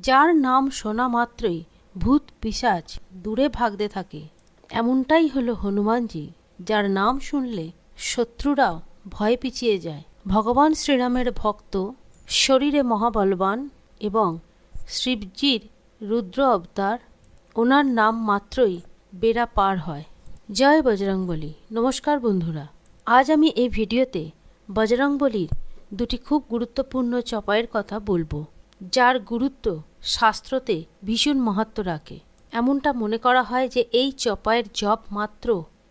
যার নাম শোনা মাত্রই ভূত পিশাচ দূরে ভাগতে থাকে। এমনটাই হলো হনুমানজি, যার নাম শুনলে শত্রুরাও ভয় পিছিয়ে যায়। ভগবান শ্রীরামের ভক্ত, শরীরে মহাবলবান এবং শিবজির রুদ্র অবতার, ওনার নাম মাত্রই বেড়া পার হয়। জয় বজরংবলী। নমস্কার বন্ধুরা। আজ আমি এই ভিডিওতে বজরংবলীর দুটি খুব গুরুত্বপূর্ণ চপাইয়ের কথা বলব। যার গুরুত্ব শাস্ত্রতে ভীষণ মাহাত্ম রাখে। এমনটা মনে করা হয় যে এই চপাইয়ের জপ মাত্র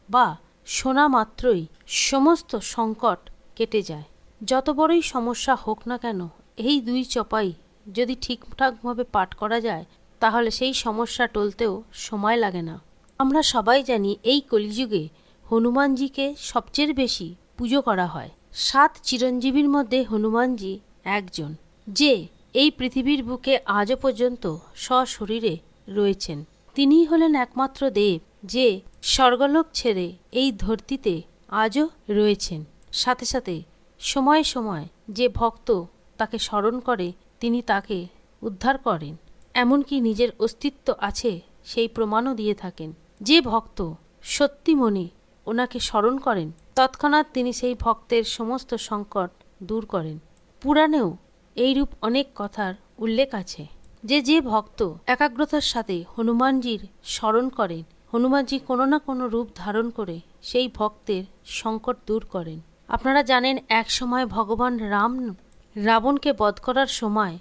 বা শোনা মাত্রই সমস্ত সংকট কেটে যায়। যত বড়ই সমস্যা হোক না কেন, এই দুই চপাই যদি ঠিকঠাকভাবে পাঠ করা যায়, তাহলে সেই সমস্যা টলতেও সময় লাগে না। আমরা সবাই জানি এই কলিযুগে হনুমানজিকে সবচেয়ে বেশি পুজো করা হয়। সাত চিরঞ্জীবীর মধ্যে হনুমানজি একজন, যে এই পৃথিবীর বুকে আজও পর্যন্ত সশরীরে রয়েছেন। তিনিই হলেন একমাত্র দেব যে স্বর্গলোক ছেড়ে এই ধরতিতে আজও রয়েছেন। সাথে সাথে সময়ে সময় যে ভক্ত তাকে স্মরণ করে, তিনি তাকে উদ্ধার করেন। এমনকি নিজের অস্তিত্ব আছে সেই প্রমাণও দিয়ে থাকেন। যে ভক্ত সত্যি মনে ওনাকে স্মরণ করেন, তৎক্ষণাৎ তিনি সেই ভক্তের সমস্ত সংকট দূর করেন। পুরাণেও এইরূপ অনেক কথার উল্লেখ আছে। যে যে ভক্ত একাগ্রতার সাথে হনুমানজির স্মরণ করেন, হনুমানজি কোনো না কোনো রূপ ধারণ করে সেই ভক্তের সংকট দূর করেন। আপনারা জানেন, এক সময় ভগবান রাম রাবণকে বধ করার সময়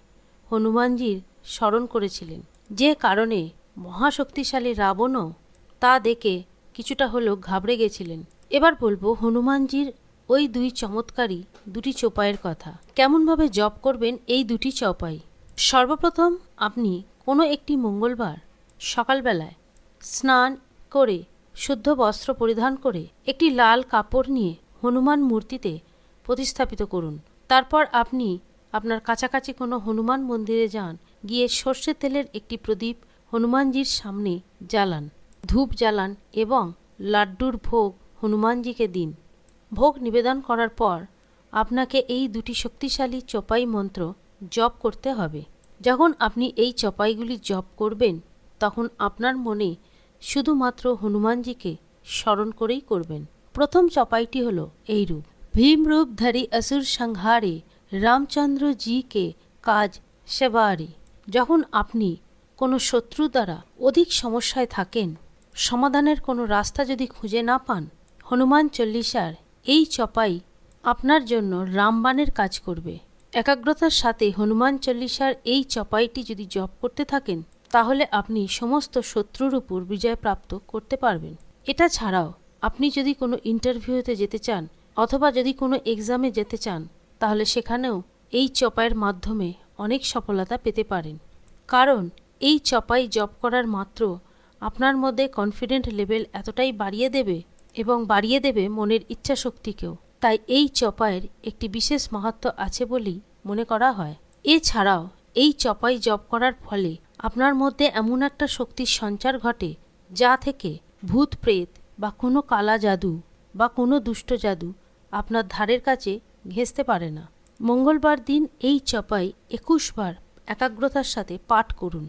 হনুমানজির স্মরণ করেছিলেন। যে কারণে মহাশক্তিশালী রাবণও তা দেখে কিছুটা হলেও ঘাবড়ে গেছিলেন। এবার বলব, হনুমানজির ওই দুই চমৎকারী দুটি চোপাইয়ের কথা। কেমনভাবে জপ করবেন এই দুটি চপাই? সর্বপ্রথম আপনি কোনো একটি মঙ্গলবার সকালবেলায় স্নান করে, শুদ্ধ বস্ত্র পরিধান করে একটি লাল কাপড় নিয়ে হনুমান মূর্তিতে প্রতিস্থাপিত করুন। তারপর আপনি আপনার কাছাকাছি কোনো হনুমান মন্দিরে যান, গিয়ে সর্ষের তেলের একটি প্রদীপ হনুমানজির সামনে জ্বালান, ধূপ জ্বালান এবং লাড্ডুর ভোগ হনুমানজিকে দিন। ভোগ নিবেদন করার পর আপনাকে এই দুটি শক্তিশালী চপাই মন্ত্র জপ করতে হবে। যখন আপনি এই চপাইগুলি জপ করবেন, তখন আপনার মনে শুধুমাত্র হনুমানজিকে স্মরণ করেই করবেন। প্রথম চপাইটি হল এই রূপ ভীম রূপধারী অসুর সংহারে রামচন্দ্র জি কে কাজ সেবারে। যখন আপনি কোনো শত্রু দ্বারা অধিক সমস্যায় থাকেন, সমাধানের কোনো রাস্তা যদি খুঁজে না পান, হনুমান চল্লিশার এই চপাই আপনার জন্য রামবাণের কাজ করবে। একাগ্রতার সাথে হনুমান চল্লিশার এই চপাইটি যদি জপ করতে থাকেন, তাহলে আপনি সমস্ত শত্রুর উপর বিজয় প্রাপ্ত করতে পারবেন। এটা ছাড়াও, আপনি যদি কোনো ইন্টারভিউতে যেতে চান অথবা যদি কোনো এক্সামে যেতে চান, তাহলে সেখানেও এই চপাইয়ের মাধ্যমে অনেক সফলতা পেতে পারেন। কারণ এই চপাই জব করার মাত্র আপনার মধ্যে কনফিডেন্ট লেভেল এতটাই বাড়িয়ে দেবে এবং বাড়িয়ে দেবে মনের ইচ্ছা শক্তিকেও তাই এই চপাইয়ের একটি বিশেষ মাহাত্ম আছে বলেই মনে করা হয়। এছাড়াও, এই চপাই জপ করার ফলে আপনার মধ্যে এমন একটা শক্তির সঞ্চার ঘটে যা থেকে ভূত প্রেত বা কোনো কালা জাদু বা কোনো দুষ্ট জাদু আপনার ধারের কাছে ঘেঁষতে পারে না। মঙ্গলবার দিন এই চপাই একুশ বার একাগ্রতার সাথে পাঠ করুন।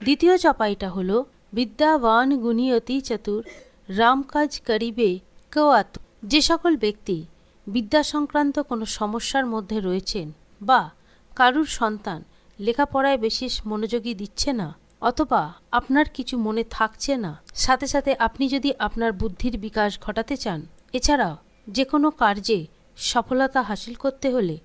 দ্বিতীয় চপাইটা হল, বিদ্যাবান গুণীয়তি চতুর রাম কাজ করিবে কেওয়াত। যে সকল ব্যক্তি বিদ্যা সংক্রান্ত কোনো সমস্যার মধ্যে রয়েছেন বা কারুর সন্তান লেখাপড়ায় বেশি মনোযোগী দিচ্ছে না অথবা আপনার কিছু মনে থাকছে না, সাথে সাথে আপনি যদি আপনার বুদ্ধির বিকাশ ঘটাতে চান, এছাড়াও যে কোনো কার্যে সফলতা হাসিল করতে হলে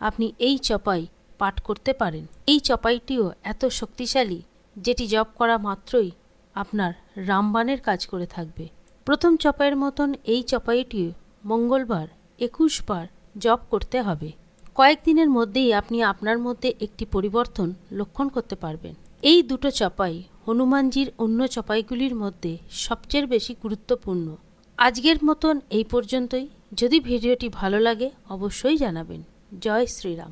আপনি এই চপাই পাঠ করতে পারেন। এই চপাইটিও এত শক্তিশালী যেটি জপ করা মাত্রই আপনার রামবাণের কাজ করে থাকবে। প্রথম চপাইয়ের মতন এই চপাইটি মঙ্গলবার একুশ বার জপ করতে হবে। কয়েকদিনের মধ্যেই আপনি আপনার মধ্যে একটি পরিবর্তন লক্ষণ করতে পারবেন। এই দুটো চপাই হনুমানজির অন্য চপাইগুলির মধ্যে সবচেয়ে বেশি গুরুত্বপূর্ণ। আজকের মতন এই পর্যন্তই। যদি ভিডিওটি ভালো লাগে, অবশ্যই জানাবেন। জয় শ্রীরাম।